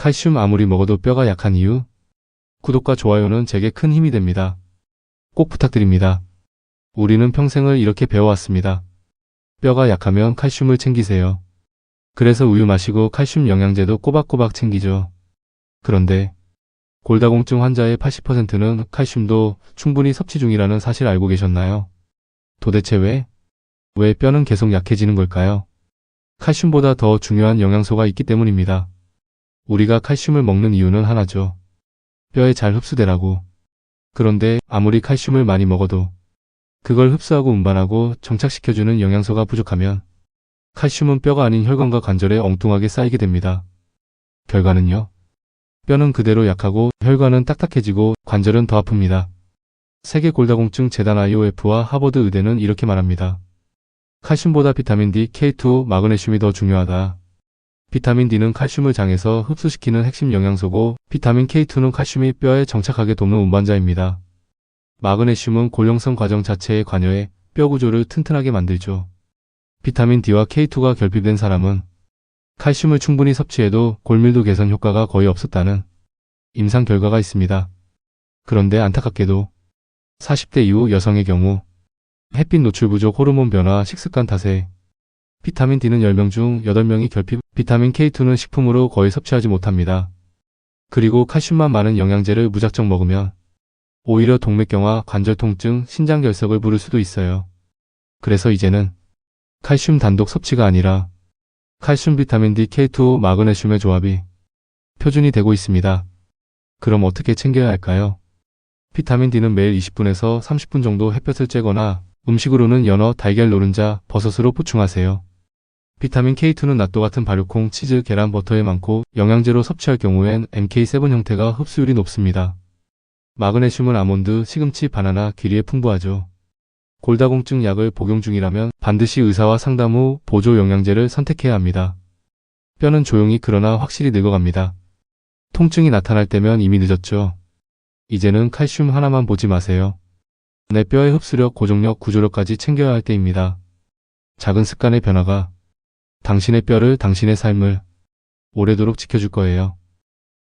칼슘 아무리 먹어도 뼈가 약한 이유? 구독과 좋아요는 제게 큰 힘이 됩니다. 꼭 부탁드립니다. 우리는 평생을 이렇게 배워왔습니다. 뼈가 약하면 칼슘을 챙기세요. 그래서 우유 마시고 칼슘 영양제도 꼬박꼬박 챙기죠. 그런데 골다공증 환자의 80%는 칼슘도 충분히 섭취 중이라는 사실 알고 계셨나요? 도대체 왜? 왜 뼈는 계속 약해지는 걸까요? 칼슘보다 더 중요한 영양소가 있기 때문입니다. 우리가 칼슘을 먹는 이유는 하나죠. 뼈에 잘 흡수되라고. 그런데 아무리 칼슘을 많이 먹어도 그걸 흡수하고 운반하고 정착시켜주는 영양소가 부족하면 칼슘은 뼈가 아닌 혈관과 관절에 엉뚱하게 쌓이게 됩니다. 결과는요. 뼈는 그대로 약하고 혈관은 딱딱해지고 관절은 더 아픕니다. 세계 골다공증 재단 IOF와 하버드 의대는 이렇게 말합니다. 칼슘보다 비타민 D, K2, 마그네슘이 더 중요하다. 비타민 D는 칼슘을 장에서 흡수시키는 핵심 영양소고 비타민 K2는 칼슘이 뼈에 정착하게 돕는 운반자입니다. 마그네슘은 골룡성 과정 자체에 관여해 뼈 구조를 튼튼하게 만들죠. 비타민 D와 K2가 결핍된 사람은 칼슘을 충분히 섭취해도 골밀도 개선 효과가 거의 없었다는 임상 결과가 있습니다. 그런데 안타깝게도 40대 이후 여성의 경우 햇빛 노출 부족 호르몬 변화 식습관 탓에 비타민 D는 10명 중 8명이 결핍, 비타민 K2는 식품으로 거의 섭취하지 못합니다. 그리고 칼슘만 많은 영양제를 무작정 먹으면 오히려 동맥경화, 관절 통증, 신장 결석을 부를 수도 있어요. 그래서 이제는 칼슘 단독 섭취가 아니라 칼슘 비타민 D, K2, 마그네슘의 조합이 표준이 되고 있습니다. 그럼 어떻게 챙겨야 할까요? 비타민 D는 매일 20분에서 30분 정도 햇볕을 쬐거나 음식으로는 연어, 달걀, 노른자, 버섯으로 보충하세요. 비타민 K2는 낫또 같은 발효콩, 치즈, 계란, 버터에 많고 영양제로 섭취할 경우엔 MK7 형태가 흡수율이 높습니다. 마그네슘은 아몬드, 시금치, 바나나, 귀리에 풍부하죠. 골다공증 약을 복용 중이라면 반드시 의사와 상담 후 보조 영양제를 선택해야 합니다. 뼈는 조용히 그러나 확실히 늙어갑니다. 통증이 나타날 때면 이미 늦었죠. 이제는 칼슘 하나만 보지 마세요. 내 뼈의 흡수력, 고정력, 구조력까지 챙겨야 할 때입니다. 작은 습관의 변화가 당신의 뼈를, 당신의 삶을 오래도록 지켜줄 거예요.